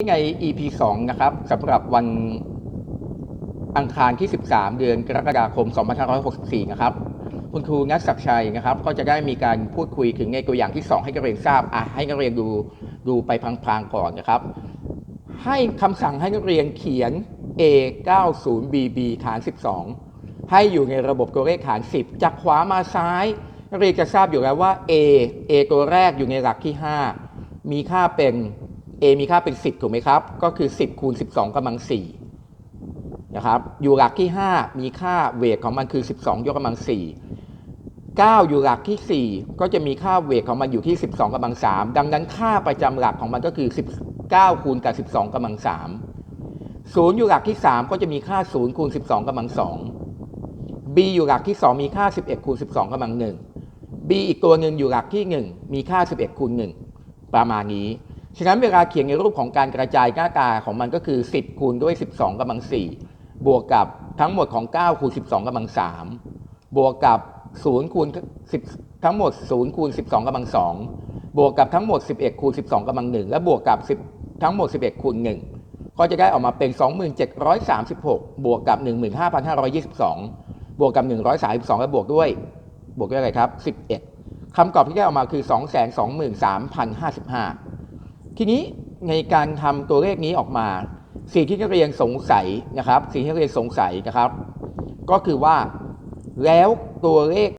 ใน EP 2 นะครับสำหรับวันอังคารที่ 13 เดือนกรกฎาคม 2564 นะครับ คุณครูนัทศักดิ์ชัยนะครับ ก็จะได้มีการพูดคุยถึงในตัวอย่างที่ 2 ให้นักเรียนทราบอะให้นักเรียนดูดูไปพลางๆก่อนนะครับ ให้คำสั่งให้นักเรียนเขียน A 9 0 BB ฐาน 12 ให้อยู่ในระบบตัวเลขฐาน 10 จากขวามาซ้าย นักเรียนจะทราบอยู่แล้วว่า A A ตัวแรกอยู่ในหลักที่ 5 มีค่าเป็น A มีค่าเป็น 10 ถูกไหมครับ ก็คือ 10 คูณ 12กำลัง4นะครับอยู่หลักที่ 5 มีค่าเวทของมันคือ 12 ยกกำลัง 4 9 อยู่หลักที่ 4 ก็จะมีค่าเวทของมันอยู่ที่ 12กำลัง 3 ดังนั้นค่าประจำหลักของมันก็คือ 19 คูณกับ 12กำลัง 3 0 อยู่หลักที่ 3 ก็จะมีค่า 0 คูณ 12กำลัง 2 b อยู่หลักที่ 2 มีค่า 11 คูณ 12กำลัง 1 b อีกตัวหนึ่งอยู่หลักที่ 1 มีค่า 11 คูณ 1 ประมาณนี้ ฉะนั้นเวลาเขียนในรูปของการกระจายหน้าตาของมันก็คือ 10 คูณด้วย 12กำลัง4บวกกับทั้งหมดของ 9 คูณ 12กำลัง3บวกกับ 0 คูณ 10 ทั้งหมด 0 คูณ 12กำลัง2บวกกับทั้งหมด 11 คูณ 12กำลัง1และบวกกับ 10 ทั้งหมด 11 คูณ 1 ก็จะได้ออกมาเป็น 2736 บวกกับ 15,522 บวกกับ 132 และบวกด้วย บวกด้วยอะไรครับ 11คำตอบที่ได้ออกมาคือ 223,055 ทีนี้ในการทำตัวเลขนี้ออกมา สิ่งที่นักเรียนสงสัยนะครับ สิ่งที่นักเรียนสงสัยนะครับ ก็คือว่าแล้วตัวเลข